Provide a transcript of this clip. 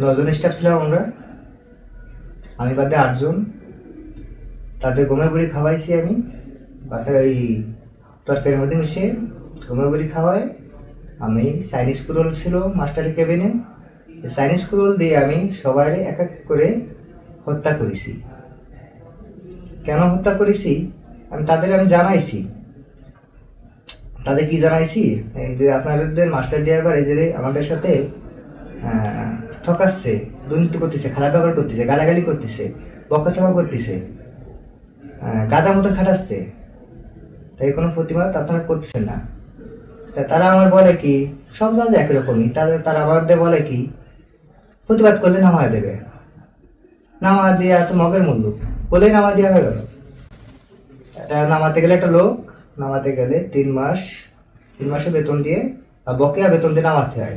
নজন স্টাফ ছিলাম আমরা। আমি বাদে আটজন। তাদের গমের বড়ি খাওয়াইছি আমি। বাদে ওই তরকারির মধ্যে মিশিয়ে গমের বড়ি খাওয়াই। আমি চাইনিজ কুরোল ছিল মাস্টারের কেবিনে চাইনিজ কুরোল দিয়ে আমি সবাই এক এক করে হত্যা করেছি। কেন হত্যা করেছি? আমি তাদের আমি জানাইছি। তাদের কি জানাইছি? এই যে আপনাদের মাস্টার ড্রাইভার এই যে আমাদের সাথে ঠকাচ্ছে, দুর্নীতি করতেছে, খারাপ ব্যবহার করতেছে, গালাগালি করতেছে, বকাচকা করতেছে গাদা মতো খাটাচ্ছে, তাই কোনো প্রতিবাদ আপনারা করছেন না। তা তারা আমার বলে কি, সব জায়গায় একই রকমই তাদের তারা আমাদের বলে কি, প্রতিবাদ করলে নামা দেবে। নামা দিয়ে এত মগের মূল্য, বলেই নামা দেওয়া হয়ে গেল এটা নামাতে গেলে একটা লোক নামাতে গেলে তিন মাস, তিন মাসে বেতন দিয়ে, বা বকেয়া বেতন দিয়ে নামাতে হয়